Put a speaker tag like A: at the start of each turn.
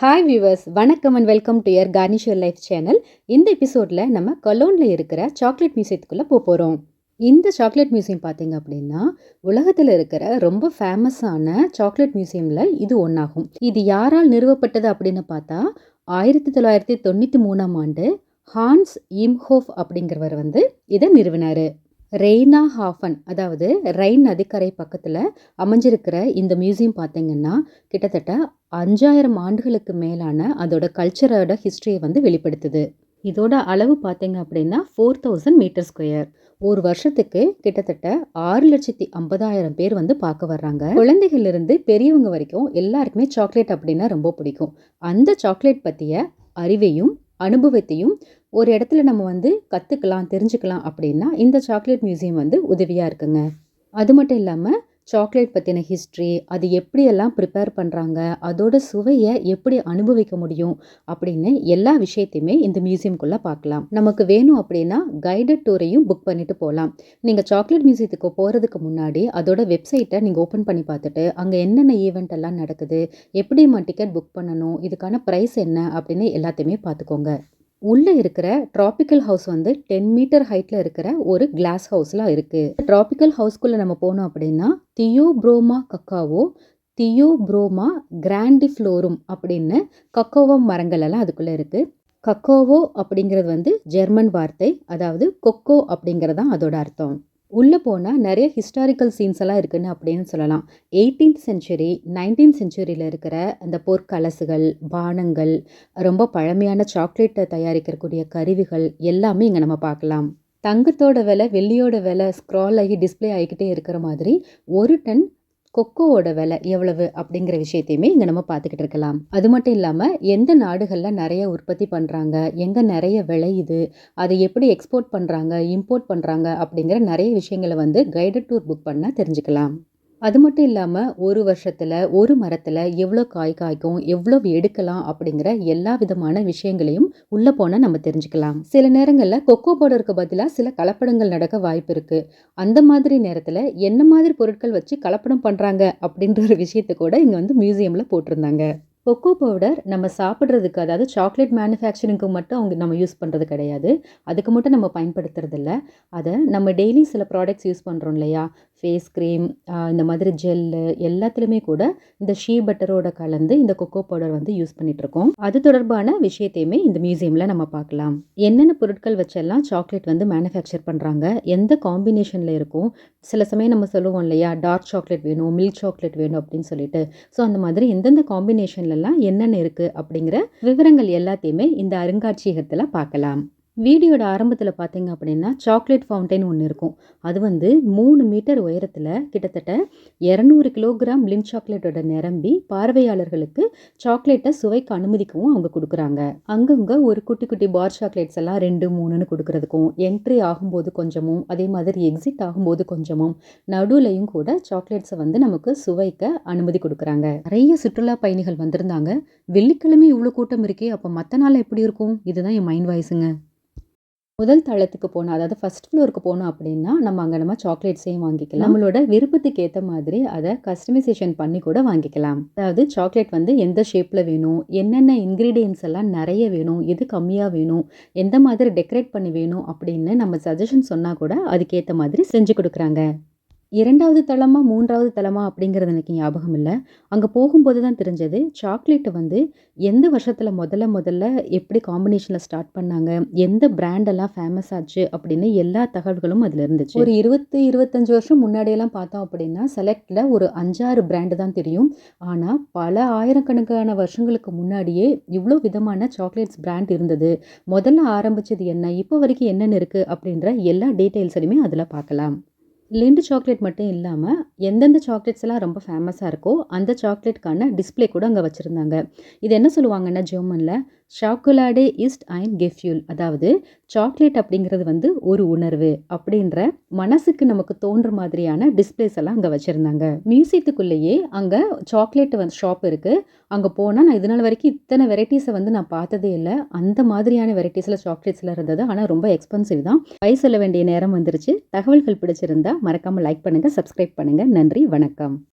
A: Hi viewers வணக்கம் and welcome to your garnisher life channel இந்த எபிசோடில் நம்ம கலோனில் இருக்கிற சாக்லேட் மியூசியத்துக்குள்ளே போக போகிறோம் இந்த சாக்லேட் மியூசியம் பார்த்தீங்க அப்படின்னா உலகத்தில் இருக்கிற ரொம்ப ஃபேமஸான சாக்லேட் மியூசியமில் இது ஒன்றாகும் இது யாரால் நிறுவப்பட்டது அப்படின்னு பார்த்தா ஆயிரத்தி தொள்ளாயிரத்தி தொண்ணூற்றி மூணாம் ஆண்டு ஹான்ஸ் இம்ஹோஃப் அப்படிங்கிறவர் வந்து இதை நிறுவினார். ரெய்னா ஹாஃபன் அதாவது ரைன் நதிக்கரை பக்கத்தில் அமைஞ்சிருக்கிற இந்த மியூசியம் பார்த்தீங்கன்னா கிட்டத்தட்ட அஞ்சாயிரம் ஆண்டுகளுக்கு மேலான அதோட கல்ச்சரோட ஹிஸ்ட்ரியை வந்து வெளிப்படுத்துது. இதோட அளவு பார்த்தீங்க அப்படின்னா ஃபோர் தௌசண்ட் மீட்டர் ஸ்கொயர் ஒரு வருஷத்துக்கு கிட்டத்தட்ட ஆறு லட்சத்தி ஐம்பதாயிரம் பேர் வந்து பார்க்க வர்றாங்க. குழந்தைகளிலிருந்து பெரியவங்க வரைக்கும் எல்லாருக்குமே சாக்லேட் அப்படின்னா ரொம்ப பிடிக்கும். அந்த சாக்லேட் பற்றிய அறிவையும் அனுபவத்தையும் ஒரு இடத்துல நம்ம வந்து கற்றுக்கலாம் தெரிஞ்சுக்கலாம் அப்படின்னா இந்த சாக்லேட் மியூசியம் வந்து உதவியாக இருக்குங்க. அது மட்டும் இல்லாமல் சாக்லேட் பற்றின ஹிஸ்ட்ரி அது எப்படியெல்லாம் ப்ரிப்பேர் பண்ணுறாங்க அதோட சுவையை எப்படி அனுபவிக்க முடியும் அப்படின்னு எல்லா விஷயத்தையுமே இந்த மியூசியம்குள்ளே பார்க்கலாம். நமக்கு வேணும் அப்படின்னா கைடட் டூரையும் புக் பண்ணிட்டு போகலாம் நீங்கள் சாக்லேட் மியூசியத்துக்கு போகிறதுக்கு முன்னாடி அதோட வெப்சைட்டை நீங்கள் ஓப்பன் பண்ணி பார்த்துட்டு அங்கே என்னென்ன ஈவெண்ட் எல்லாம் நடக்குது எப்படி டிக்கெட் புக் பண்ணணும் இதுக்கான ப்ரைஸ் என்ன அப்படின்னு எல்லாத்தையுமே பார்த்துக்கோங்க. உள்ளே இருக்கிற ட்ராபிக்கல் ஹவுஸ் வந்து டென் மீட்டர் ஹைட்டில் இருக்கிற ஒரு கிளாஸ் ஹவுஸில் இருக்குது ட்ராபிக்கல் ஹவுஸ்க்குள்ளே நம்ம போனோம் அப்படின்னா தியோ ப்ரோமா கக்காவோ தியோ ப்ரோமா கிராண்டிஃப்ளோரும் அப்படின்னு கக்கோவம் மரங்கள் எல்லாம் அதுக்குள்ளே இருக்குது கக்கோவோ அப்படிங்கிறது வந்து ஜெர்மன் வார்த்தை அதாவது கொக்கோ அப்படிங்கிறது அதோட அர்த்தம். உள்ளே போனால் நிறைய ஹிஸ்டாரிக்கல் சீன்ஸ் எல்லாம் இருக்குன்னு அப்படின்னு சொல்லலாம். எயிட்டீன்த் செஞ்சுரி நைன்டீன் செஞ்சுரியில் இருக்கிற அந்த பொற்கலசுகள் பானங்கள் ரொம்ப பழமையான சாக்லேட்டை தயாரிக்கக்கூடிய கருவிகள் எல்லாமே இங்கே நம்ம பார்க்கலாம். தங்கத்தோட விலை வெள்ளியோட விலை ஸ்க்ரால் ஆகி டிஸ்பிளே ஆகிக்கிட்டே இருக்கிற மாதிரி ஒரு டன் கொக்கோவோட விலை எவ்வளவு அப்படிங்கிற விஷயத்தையுமே இங்கே நம்ம பார்த்துக்கிட்டு இருக்கலாம். அது மட்டும் இல்லாமல் எந்த நாடுகளில் நிறைய உற்பத்தி பண்ணுறாங்க எங்கே நிறைய விளையுது அதை எப்படி எக்ஸ்போர்ட் பண்ணுறாங்க இம்போர்ட் பண்ணுறாங்க அப்படிங்கிற நிறைய விஷயங்களை வந்து கைடட் டூர் புக் பண்ணால் தெரிஞ்சுக்கலாம். அது மட்டும் இல்லாமல் ஒரு வருஷத்தில் ஒரு மரத்தில் எவ்வளோ காய் காய்க்கும் எவ்வளோ எடுக்கலாம் அப்படிங்கிற எல்லா விதமான விஷயங்களையும் உள்ளே போனால் நம்ம தெரிஞ்சுக்கலாம். சில நேரங்களில் கொக்கோ பவுடருக்கு பதிலாக சில கலப்படங்கள் நடக்க வாய்ப்பு இருக்குது அந்த மாதிரி நேரத்தில் என்ன மாதிரி பொருட்கள் வச்சு கலப்படம் பண்ணுறாங்க அப்படின்ற ஒரு விஷயத்தை கூட இங்கே வந்து மியூசியமில் போட்டிருந்தாங்க. கொக்கோ பவுடர் நம்ம சாப்பிட்றதுக்கு அதாவது சாக்லேட் மேனுஃபேக்சரிங்க்கு மட்டும் அவங்க நம்ம யூஸ் பண்ணுறது கிடையாது. அதுக்கு மட்டும் நம்ம பயன்படுத்துறதில்ல அதை நம்ம டெய்லி சில ப்ராடக்ட்ஸ் யூஸ் பண்ணுறோம் இல்லையா? ஃபேஸ் க்ரீம் இந்த மாதிரி ஜெல்லு எல்லாத்துலேயுமே கூட இந்த ஷீ பட்டரோட கலந்து இந்த கொக்கோ பவுடர் வந்து யூஸ் பண்ணிகிட்ருக்கோம் அது தொடர்பான விஷயத்தையுமே இந்த மியூசியமில் நம்ம பார்க்கலாம். என்னென்ன பொருட்கள் வச்செல்லாம் சாக்லேட் வந்து மேனுஃபேக்சர் பண்ணுறாங்க எந்த காம்பினேஷனில் இருக்கும்? சில சமயம் நம்ம சொல்லுவோம் இல்லையா டார்க் சாக்லேட் வேணும் மில்க் சாக்லேட் வேணும் அப்படின்னு சொல்லிட்டு. ஸோ அந்த மாதிரி எந்தெந்த காம்பினேஷன்லலாம் என்னென்ன இருக்குது அப்படிங்கிற விவரங்கள் எல்லாத்தையுமே இந்த அருங்காட்சியகத்தில் பார்க்கலாம். வீடியோட ஆரம்பத்தில் பார்த்தீங்க அப்படின்னா சாக்லேட் ஃபவுண்டைன் ஒன்று இருக்கும். அது வந்து மூணு மீட்டர் உயரத்தில் கிட்டத்தட்ட இரநூறு கிலோகிராம் லின் சாக்லேட்டோட நிரம்பி பார்வையாளர்களுக்கு சாக்லேட்டை சுவைக்கு அனுமதிக்கவும் அவங்க கொடுக்குறாங்க. அங்கங்கே ஒரு குட்டி குட்டி பார் சாக்லேட்ஸ் எல்லாம் ரெண்டு மூணுன்னு கொடுக்குறதுக்கும் என்ட்ரி ஆகும்போது கொஞ்சமும் அதே மாதிரி எக்ஸிட் ஆகும்போது கொஞ்சமும் நடுவுலையும் கூட சாக்லேட்ஸை வந்து நமக்கு சுவைக்க அனுமதி கொடுக்குறாங்க. நிறைய சுற்றுலா பயணிகள் வந்திருந்தாங்க. வெள்ளிக்கிழமை இவ்வளோ கூட்டம் இருக்கே அப்போ மற்ற நாள் எப்படி இருக்கும்? இதுதான் என் மைண்ட் வாய்ஸுங்க முதல் தளத்துக்கு போனோம் அதாவது ஃபஸ்ட் ஃப்ளோருக்கு போனோம் அப்படின்னா நம்ம அங்கே நம்ம சாக்லேட்ஸையும் வாங்கிக்கலாம். நம்மளோட விருப்பத்துக்கு ஏற்ற மாதிரி அதை கஸ்டமைசேஷன் பண்ணி கூட வாங்கிக்கலாம். அதாவது சாக்லேட் வந்து எந்த ஷேப்பில் வேணும் என்னென்ன இன்க்ரீடியன்ஸ் எல்லாம் நிறைய வேணும் எது கம்மியாக வேணும் எந்த மாதிரி டெக்கரேட் பண்ணி வேணும் அப்படின்னு நம்ம சஜஷன் சொன்னால் கூட அதுக்கேற்ற மாதிரி செஞ்சு கொடுக்குறாங்க. இரண்டாவது தளமா மூன்றாவது தளமா அப்படிங்கிறது எனக்கு ஞாபகம் இல்லை. அங்கே போகும்போது தான் தெரிஞ்சது சாக்லேட்டை வந்து எந்த வருஷத்தில் முதல்ல முதல்ல எப்படி காம்பினேஷனில் ஸ்டார்ட் பண்ணாங்க எந்த பிராண்டெல்லாம் ஃபேமஸ் ஆச்சு அப்படின்னு எல்லா தகவல்களும் அதில் இருந்துச்சு. ஒரு இருபத்தி இருபத்தஞ்சு வருஷம் முன்னாடியெல்லாம் பார்த்தோம் அப்படின்னா செலக்டில் ஒரு அஞ்சாறு பிராண்டு தான் தெரியும். ஆனால் பல ஆயிரக்கணக்கான வருஷங்களுக்கு முன்னாடியே இவ்வளோ விதமான சாக்லேட்ஸ் பிராண்ட் இருந்தது. முதல்ல ஆரம்பித்தது என்ன இப்போ வரைக்கும் என்னென்ன இருக்குது அப்படின்ற எல்லா டீட்டெயில்ஸையுமே அதில் பார்க்கலாம். லிண்டு சாக்லேட் மட்டும் இல்லாமல் எந்தெந்த சாக்லேட்ஸ் எல்லாம் ரொம்ப ஃபேமஸாக இருக்கோ அந்த சாக்லேட்கான டிஸ்பிளே கூட அங்கே வச்சுருந்தாங்க. இது என்ன சொல்லுவாங்கன்னா ஜெர்மனில் சாக்குலாடே இஸ்ட் அண்ட் கெஃப்யூல். அதாவது சாக்லேட் அப்படிங்கிறது வந்து ஒரு உணர்வு அப்படின்ற மனசுக்கு நமக்கு தோன்ற மாதிரியான டிஸ்பிளேஸ் எல்லாம் அங்கே வச்சுருந்தாங்க. மியூசியத்துக்குள்ளேயே அங்கே சாக்லேட் வந்து ஷாப் இருக்குது அங்கே போனால் நான் இதனால் வரைக்கும் இத்தனை வெரைட்டிஸை வந்து நான் பார்த்ததே இல்லை. அந்த மாதிரியான வெரைட்டிஸில் சாக்லேட்ஸில் இருந்தது. ஆனால் ரொம்ப எக்ஸ்பென்சிவ் தான். பை சொல்ல வேண்டிய நேரம் வந்துருச்சு. தகவல்கள் பிடிச்சிருந்தா மறக்காமல் லைக் பண்ணுங்கள் சப்ஸ்கிரைப் பண்ணுங்கள் நன்றி வணக்கம்.